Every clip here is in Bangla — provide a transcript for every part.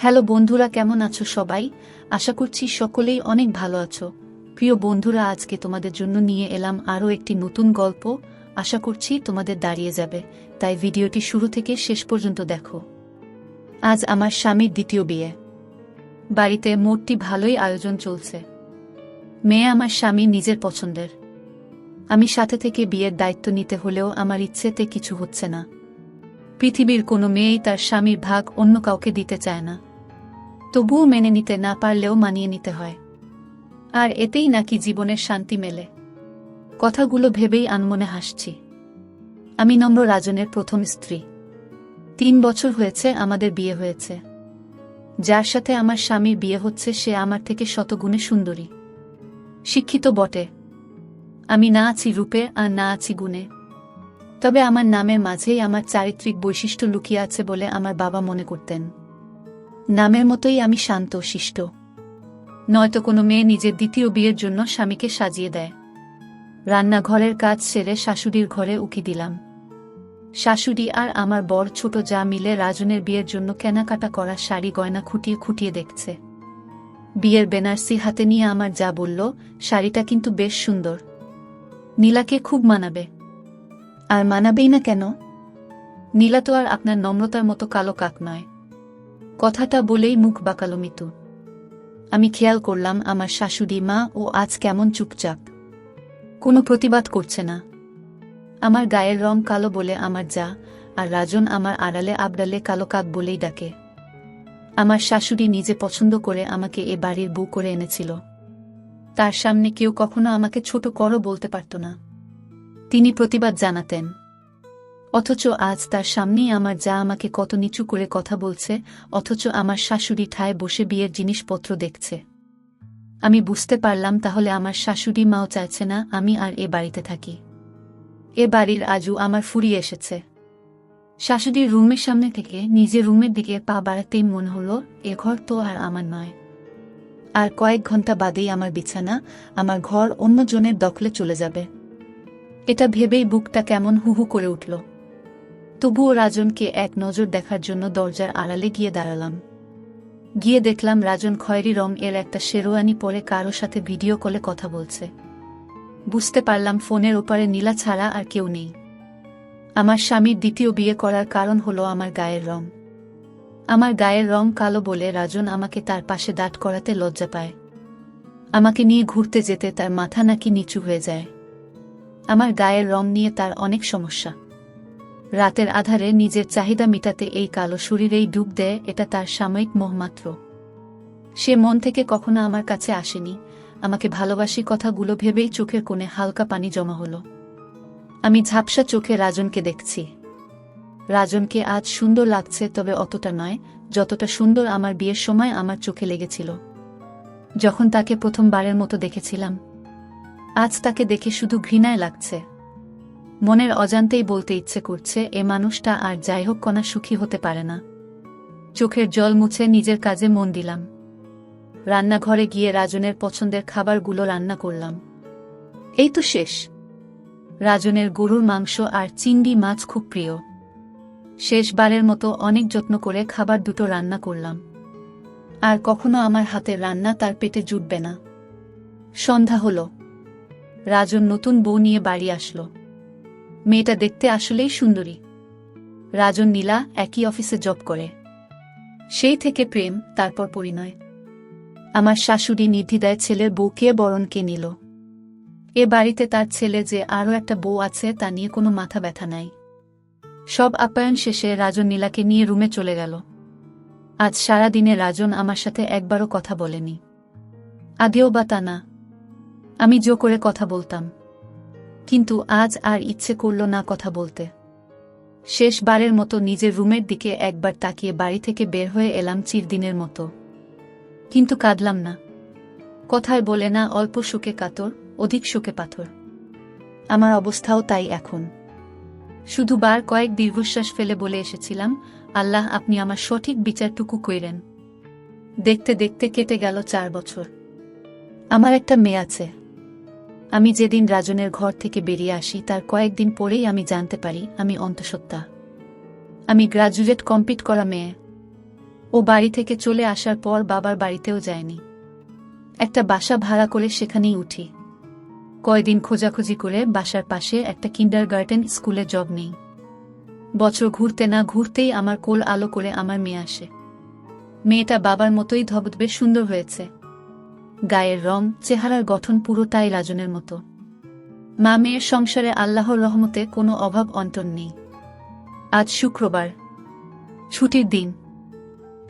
হ্যালো বন্ধুরা, কেমন আছো সবাই? আশা করছি সকলেই অনেক ভালো আছো। প্রিয় বন্ধুরা, আজকে তোমাদের জন্য নিয়ে এলাম আরও একটি নতুন গল্প। আশা করছি তোমাদের দাঁড়িয়ে যাবে। তাই ভিডিওটি শুরু থেকে শেষ পর্যন্ত দেখো। আজ আমার স্বামীর দ্বিতীয় বিয়ে। বাড়িতে মোটটি ভালোই আয়োজন চলছে। মেয়ে আমার স্বামী নিজের পছন্দের। আমি সাথে থেকে বিয়ের দায়িত্ব নিতে হলেও আমার ইচ্ছেতে কিছু হচ্ছে না। পৃথিবীর কোনো মেয়েই তার স্বামীর ভাগ অন্য কাউকে দিতে চায় না। তবুও মেনে নিতে না পারলেও মানিয়ে নিতে হয়। আর এতেই নাকি জীবনের শান্তি মেলে। কথাগুলো ভেবেই আনমনে হাসছি। আমি নম্র রাজনের প্রথম স্ত্রী। তিন বছর হয়েছে আমাদের বিয়ে হয়েছে। যার সাথে আমার স্বামীর বিয়ে হচ্ছে সে আমার থেকে শতগুণে সুন্দরী। শিক্ষিত বটে। আমি না আছি রূপে আর না আছি গুণে। তবে আমার নামের মাঝেই আমার চারিত্রিক বৈশিষ্ট্য লুকিয়ে আছে বলে আমার বাবা মনে করতেন। নামের মতোই আমি শান্ত, শিষ্ট। নয়তো কোনো মেয়ে নিজের দ্বিতীয় বিয়ের জন্য স্বামীকে সাজিয়ে দেয়। রান্নাঘরের কাজ সেরে শাশুড়ির ঘরে উকি দিলাম। শাশুড়ি আর আমার বর ছোট যা মিলে রাজনের বিয়ের জন্য কেনাকাটা করা শাড়ি গয়না খুঁটিয়ে খুঁটিয়ে দেখছে। বিয়ের বেনারসি হাতে নিয়ে আমার যা বলল, শাড়িটা কিন্তু বেশ সুন্দর। নীলাকে খুব মানাবে। আর মানাবেই না কেন? নীলা তো আর আপনার নম্রতার মতো কালো কাক নয়। কথাটা বলেই মুখ বাঁকালো মিতু। আমি খেয়াল করলাম আমার শাশুড়ি মা ও আজ কেমন চুপচাপ। কোনো প্রতিবাদ করছে না। আমার গায়ের রং কালো বলে আমার যা, আর রাজন আমার আড়ালে আবডালে কালো কাক বলেই ডাকে। আমার শাশুড়ি নিজে পছন্দ করে আমাকে এ বাড়ির বউ করে এনেছিল। তার সামনে কেউ কখনো আমাকে ছোট করো বলতে পারত না। তিনি প্রতিবাদ জানাতেন। অথচ আজ তার সামনেই আমার যা আমাকে কত নিচু করে কথা বলছে, অথচ আমার শাশুড়ি ঠায় বসে বিয়ের জিনিসপত্র দেখছে। আমি বুঝতে পারলাম তাহলে আমার শাশুড়ি মাও চাইছে না আমি আর এ বাড়িতে থাকি। এ বাড়ির আজু আমার ফুরিয়ে এসেছে। শাশুড়ির রুমের সামনে থেকে নিজের রুমের দিকে পা বাড়াতেই মন হলো, এ ঘর তো আর আমার নয়। আর কয়েক ঘণ্টা বাদেই আমার বিছানা, আমার ঘর অন্যজনের দখলে চলে যাবে। এটা ভেবেই বুকটা কেমন হুহু করে উঠল। তবুও রাজনকে এক নজর দেখার জন্য দরজার আড়ালে গিয়ে দাঁড়ালাম। গিয়ে দেখলাম রাজন খয়েরি রং এর একটা শেরোয়ানি পরে কারও সাথে ভিডিও কলে কথা বলছে। বুঝতে পারলাম ফোনের ওপারে নীলা ছাড়া আর কেউ নেই। আমার স্বামীর দ্বিতীয় বিয়ে করার কারণ হলো আমার গায়ের রং। আমার গায়ের রং কালো বলে রাজন আমাকে তার পাশে দাঁড় করাতে লজ্জা পায়। আমাকে নিয়ে ঘুরতে যেতে তার মাথা নাকি নিচু হয়ে যায়। আমার গায়ের রং নিয়ে তার অনেক সমস্যা। রাতের আধারে নিজের চাহিদা মিটাতে এই কালো শরীরেই ডুব দেয় এটা তার সাময়িক মোহমাত্র। সে মন থেকে কখনো আমার কাছে আসেনি। আমাকে ভালোবাসি কথাগুলো ভেবেই চোখের কোণে হালকা পানি জমা হলো। আমি ঝাপসা চোখে রাজনকে দেখছি। রাজনকে আজ সুন্দর লাগছে, তবে অতটা নয়, যতটা সুন্দর আমার বিয়ের সময় আমার চোখে লেগেছিল। যখন তাকে প্রথমবারের মতো দেখেছিলাম, আজ তাকে দেখে শুধু ঘৃণায় লাগছে। মনের অজান্তেই বলতে ইচ্ছে করছে, এ মানুষটা আর যাই হোক কণা সুখী হতে পারে না। চোখের জল মুছে নিজের কাজে মন দিলাম। রান্নাঘরে গিয়ে রাজনের পছন্দের খাবারগুলো রান্না করলাম। এই তো শেষ। রাজনের গরুর মাংস আর চিংড়ি মাছ খুব প্রিয়। শেষবারের মতো অনেক যত্ন করে খাবার দুটো রান্না করলাম। আর কখনো আমার হাতে রান্না তার পেটে জুটবে না। সন্ধ্যা হলো। রাজন নতুন বউ নিয়ে বাড়ি আসলো। মেয়েটা দেখতে আসলেই সুন্দরী। রাজন নীলা একই অফিসে জব করে। সেই থেকে প্রেম, তারপর পরিণয়। আমার শাশুড়ি নির্দ্বিধায় ছেলের বউকে বরণকে নিল। এ বাড়িতে তার ছেলে যে আরও একটা বউ আছে তা নিয়ে কোনো মাথা ব্যথা নাই। সব আপ্যায়ন শেষে রাজন নীলাকে নিয়ে রুমে চলে গেল। আজ সারা দিনে রাজন আমার সাথে একবারও কথা বলেনি। আদেও বা তা না। আমি জো করে কথা বলতাম। কিন্তু আজ আর ইচ্ছে করল না কথা বলতে। শেষবারের মতো নিজের রুমের দিকে একবার তাকিয়ে বাড়ি থেকে বের হয়ে এলাম চিরদিনের মতো। কিন্তু কাঁদলাম না। কথায় বলে না, অল্প সুখে কাতর, অধিক সুখে পাথর। আমার অবস্থাও তাই এখন। শুধু বার কয়েক দীর্ঘশ্বাস ফেলে বলে এসেছিলাম, আল্লাহ, আপনি আমার সঠিক বিচারটুকু কইরেন। দেখতে দেখতে কেটে গেল চার বছর। আমার একটা মেয়ে আছে। আমি যেদিন রাজনের ঘর থেকে বেরিয়ে আসি, তার কয়েকদিন পরেই আমি জানতে পারি, আমি অন্তঃসত্ত্বা। আমি গ্রাজুয়েট কমপ্লিট করা মেয়ে। ও বাড়ি থেকে চলে আসার পর বাবার বাড়িতেও যায়নি। একটা বাসা ভাড়া করে সেখানেই উঠি। কয়দিন খোঁজাখুঁজি করে বাসার পাশে একটা কিন্ডার গার্ডেন স্কুলে জব নেই। বছর ঘুরতে না ঘুরতেই আমার কোল আলো করে আমার মেয়ে আসে। মেয়েটা বাবার মতোই ধবধবে সুন্দর হয়েছে। গায়ের রং, চেহারার গঠন পুরোটাই রাজনের মতো। মা মেয়ের সংসারে আল্লাহর রহমতে কোনো অভাব অন্টন নেই। আজ শুক্রবার। ছুটির দিন।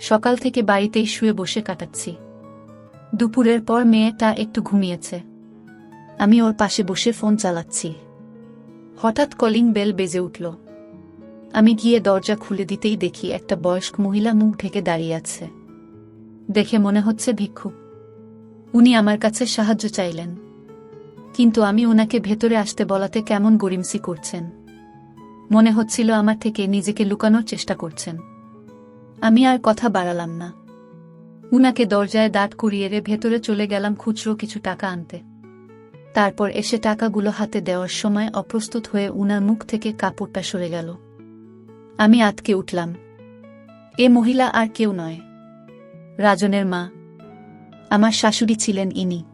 সকাল থেকে বাড়িতেই শুয়ে বসে কাটাচ্ছি। দুপুরের পর মেয়েটা একটু ঘুমিয়েছে। আমি ওর পাশে বসে ফোন চালাচ্ছি। হঠাৎ কলিং বেল বেজে উঠল। আমি গিয়ে দরজা খুলে দিতেই দেখি একটা বয়স্ক মহিলা মুখ ঢেকে দাঁড়িয়ে আছে। দেখে মনে হচ্ছে ভিক্ষুক। উনি আমার কাছে সাহায্য চাইলেন। কিন্তু আমি ওনাকে ভেতরে আসতে বলাতে কেমন গরিমসি করছেন। মনে হচ্ছিল আমার থেকে নিজেকে লুকানোর চেষ্টা করছেন। আমি আর কথা বাড়ালাম না। উনাকে দরজায় দাঁত করিয়ে রে ভেতরে চলে গেলাম খুচরো কিছু টাকা আনতে। তারপর এসে টাকাগুলো হাতে দেওয়ার সময় অপ্রস্তুত হয়ে উনার মুখ থেকে কাপড়টা সরে গেল। আমি আটকে উঠলাম। এ মহিলা আর কেউ নয়। রাজনের মা। আমার শাশুড়ি ছিলেন ইনি।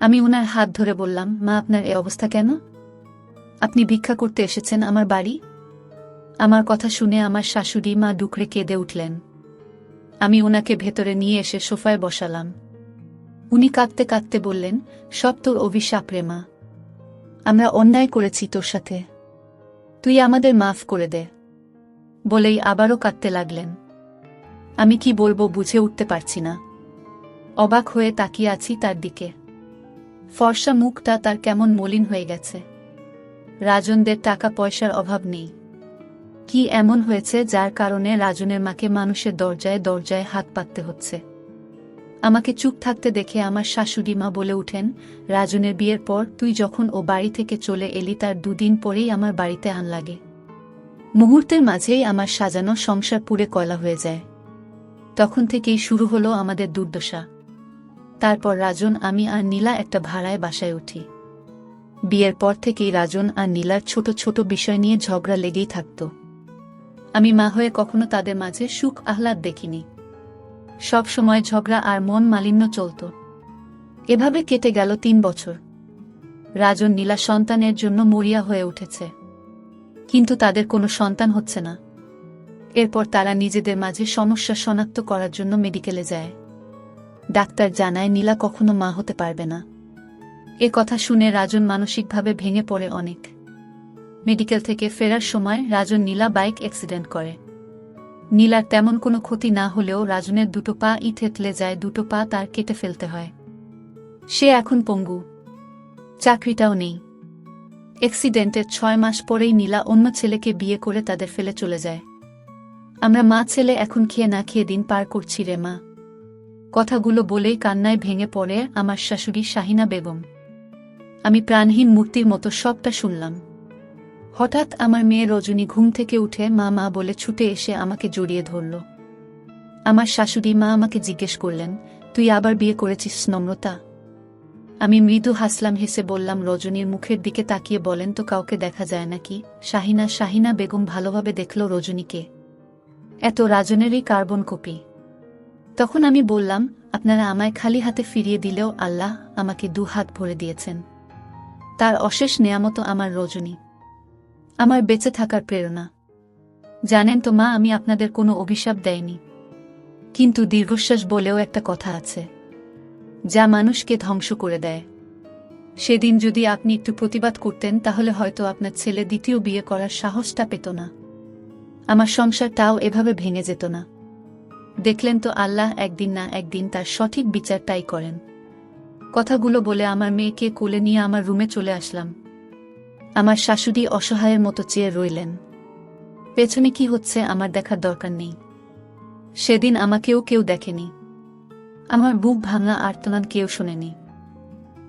আমি উনার হাত ধরে বললাম, মা, আপনার এ অবস্থা কেন? আপনি ভিক্ষা করতে এসেছেন আমার বাড়ি? আমার কথা শুনে আমার শাশুড়ি মা ডুকরে কেঁদে উঠলেন। আমি ওনাকে ভেতরে নিয়ে এসে সোফায় বসালাম। উনি কাঁদতে কাঁদতে বললেন, সব তোর অভিশাপ রে মা। আমরা অন্যায় করেছি তোর সাথে। তুই আমাদের মাফ করে দে। বলেই আবারও কাঁদতে লাগলেন। আমি কি বলব বুঝে উঠতে পারছি না। অবাক হয়ে তাকিয়ে আছি তার দিকে। ফর্সা মুখটা তার কেমন মলিন হয়ে গেছে। রাজনদের টাকা পয়সার অভাব নেই। কি এমন হয়েছে যার কারণে রাজনের মাকে মানুষের দরজায় দরজায় হাত পাততে হচ্ছে? আমাকে চুপ থাকতে দেখে আমার শাশুড়ি মা বলে উঠেন, রাজনের বিয়ের পর তুই যখন ও বাড়ি থেকে চলে এলি তার দুদিন পরেই আমার বাড়িতে আন লাগে। মুহূর্তের মাঝেই আমার সাজানো সংসার পুড়ে কয়লা হয়ে যায়। তখন থেকেই শুরু হলো আমাদের দুর্দশা। তারপর রাজন, আমি আর নীলা একটা ভাড়ায় বাসায় উঠি। বিয়ের পর থেকেই রাজন আর নীলার ছোট ছোট বিষয় নিয়ে ঝগড়া লেগেই থাকত। আমি মা হয়ে কখনো তাদের মাঝে সুখ আহ্লাদ দেখিনি। সব সময় ঝগড়া আর মন মালিন্য চলত। এভাবে কেটে গেল তিন বছর। রাজন নীলা সন্তানের জন্য মরিয়া হয়ে উঠেছে। কিন্তু তাদের কোনো সন্তান হচ্ছে না। এরপর তারা নিজেদের মাঝে সমস্যা শনাক্ত করার জন্য মেডিকেলে যায়। ডাক্তার জানায় নীলা কখনো মা হতে পারবে না। এ কথা শুনে রাজন মানসিকভাবে ভেঙে পড়ে অনেক। মেডিকেল থেকে ফেরার সময় রাজন নীলা বাইক অ্যাক্সিডেন্ট করে। নীলার তেমন কোনো ক্ষতি না হলেও রাজনের দুটো পা ই থেতলে যায়, দুটো পা তার কেটে ফেলতে হয়। সে এখন পঙ্গু। চাকরিটাও নেই। অ্যাক্সিডেন্টের ছয় মাস পরেই নীলা অন্য ছেলেকে বিয়ে করে তাদের ফেলে চলে যায়। আমরা মা ছেলে এখন খেয়ে না খেয়ে দিন পার করছি রে মা। কথাগুলো বলেই কান্নায় ভেঙে পড়ে আমার শাশুড়ি শাহিনা বেগম। আমি প্রাণহীন মূর্তির মতো সবটা শুনলাম। হঠাৎ আমার মেয়ে রজনী ঘুম থেকে উঠে মা মা বলে ছুটে এসে আমাকে জড়িয়ে ধরল। আমার শাশুড়ি মা আমাকে জিজ্ঞেস করলেন, তুই আবার বিয়ে করেছিস নম্রতা? আমি মৃদু হাসলাম, হেসে বললাম, রজনীর মুখের দিকে তাকিয়ে বলেন তো কাউকে দেখা যায় নাকি? শাহিনা শাহিনা বেগম ভালোভাবে দেখল রজনীকে। এত রাজনেরই কার্বন কপি। তখন আমি বললাম, আপনারা আমায় খালি হাতে ফিরিয়ে দিলেও আল্লাহ আমাকে দু হাত ভরে দিয়েছেন। তার অশেষ নেয়ামতো আমার রজনী। আমার বেঁচে থাকার প্রেরণা। জানেন তো মা, আমি আপনাদের কোনো অভিশাপ দেয়নি কিন্তু দীর্ঘশ্বাস বলেও একটা কথা আছে। যা মানুষকে ধ্বংস করে দেয়। সেদিন যদি আপনি একটু প্রতিবাদ করতেন, তাহলে হয়তো আপনার ছেলে দ্বিতীয় বিয়ে করার সাহসটা পেত না। আমার সংসারটাও এভাবে ভেঙে যেত না। দেখলেন তো আল্লাহ একদিন না একদিন তার সঠিক বিচারটাই করেন। কথাগুলো বলে আমার মেয়েকে কোলে নিয়ে আমার রুমে চলে আসলাম। আমার শাশুড়ি অসহায়ের মতো চেয়ে রইলেন। পেছনে কি হচ্ছে আমার দেখার দরকার নেই। সেদিন আমাকেও কেউ দেখেনি। আমার বুক ভাঙা আর্তনাদ কেউ শোনেনি।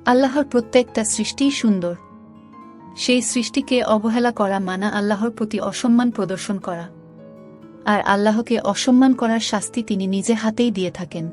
আল্লাহর প্রত্যেকটা সৃষ্টিই সুন্দর। সেই সৃষ্টিকে অবহেলা করা মানা আল্লাহর প্রতি অসম্মান প্রদর্শন করা। আর আল্লাহকে অসম্মান করার শাস্তি তিনি নিজে হাতেই দিয়ে থাকেন।